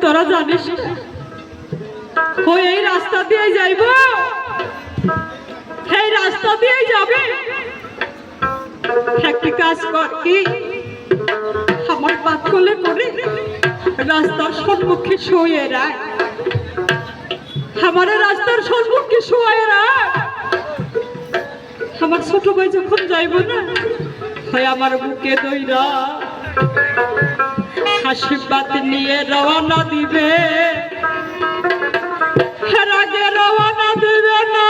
তোরা জানিস। ওই, এই রাস্তা দিয়ে যাইব। এই রাস্তা দিয়ে যাবে। একটি কাজ কর কি? আমার পাত করলে করে রাস্তার সম্মুখে শুয়ে রাখ। আমার রাস্তার সম্মুখে শুয়ে রাখ। আমার ছোট ভাই যখন যাইব না, হয় আমার বুকে দইরা। আশীর্বাদ নিয়ে রওনা দিবে। দিবে না।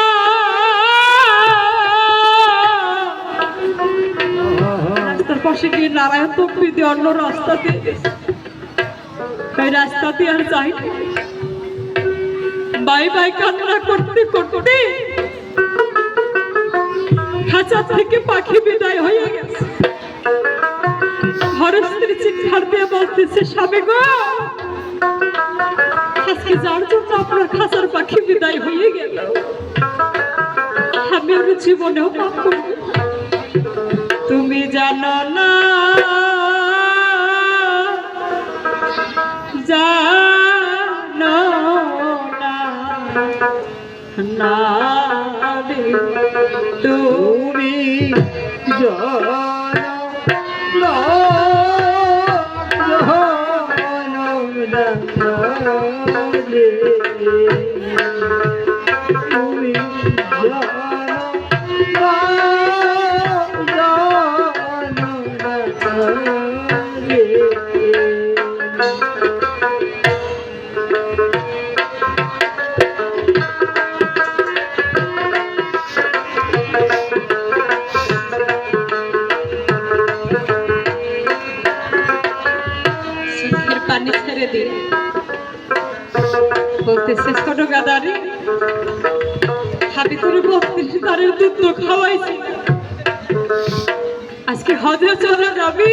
পাশে নারায়ণ অন্য রাস্তা দিয়ে গেছে। এই রাস্তা দিয়ে আর যাই বাই বাই খাঁচা থেকে পাখি বিদায় হয়ে গেছে। চিৎকার দিয়ে বলতেছে, স্বামী গো, আজকে যার জন্য আপনার খাঁচার পাখি বিদায় হয়ে গেল, আমি আমি জীবনেও পাপ করব। তুমি জানো না জানো না তুমি জানো পানি ছেড়ে দিয়ে বলতেছে ছোট গাদারি হাতে করে বত্রিশ তারের দুধ খাওয়াইছি। আজকে হজে চলে যাবি?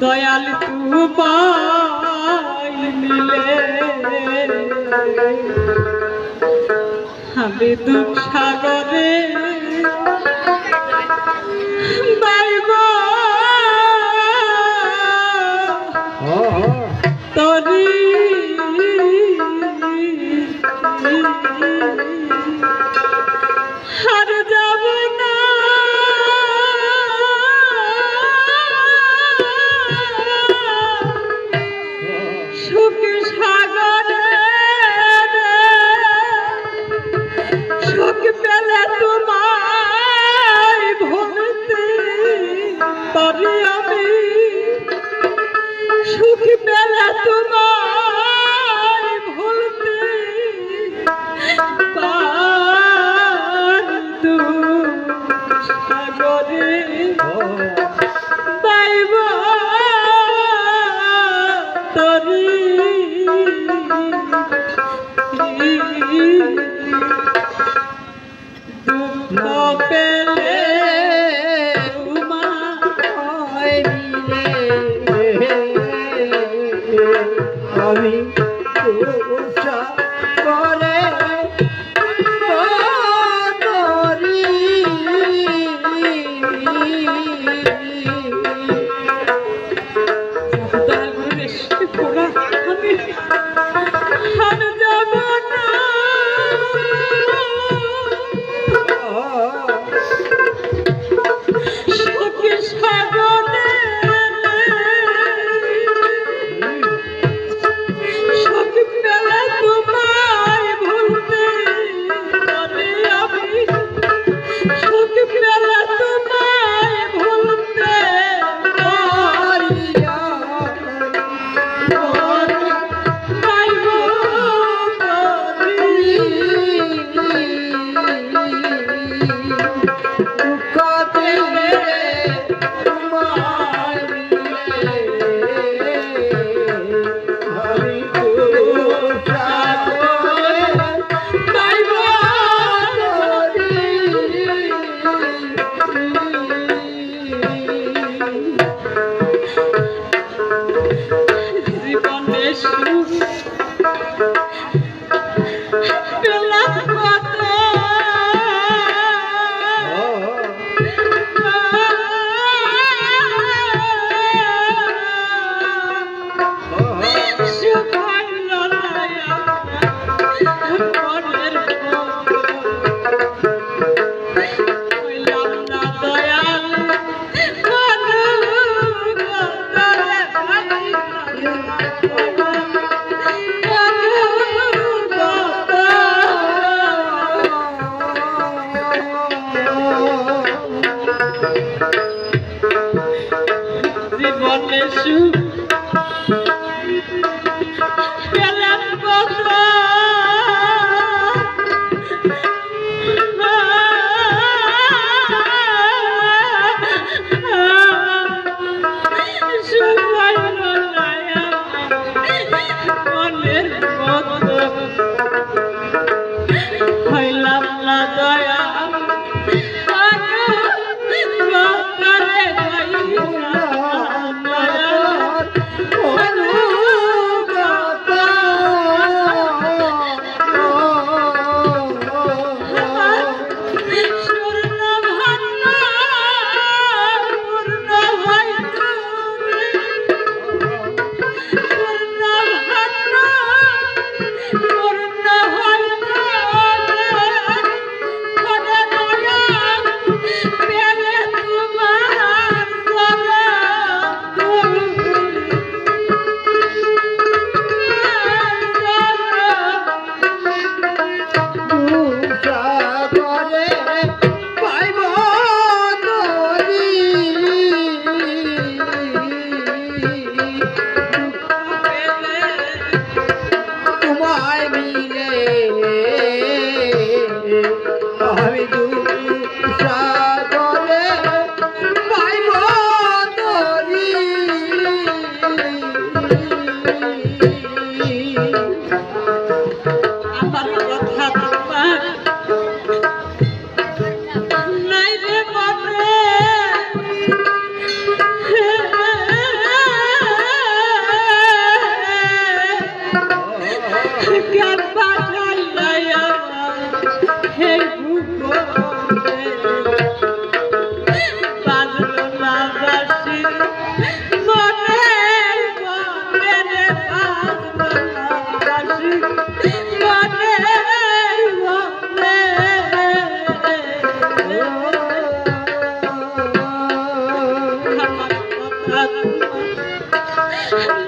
দয়াল তুমাই মিলে আমি দুঃখ সাগরে Christmas. তোমায় মিলে আমি দুসাগরে Thank you.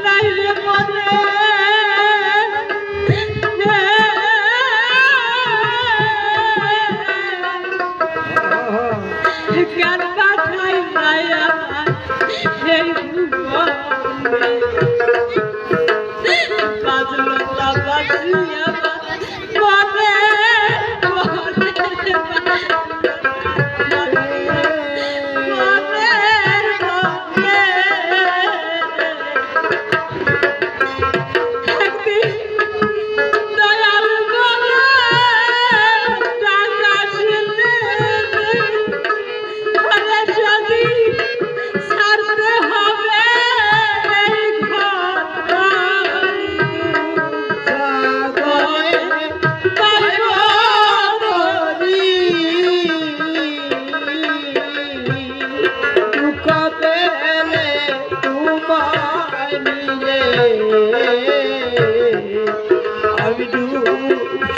মনে মনে মনে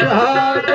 মনে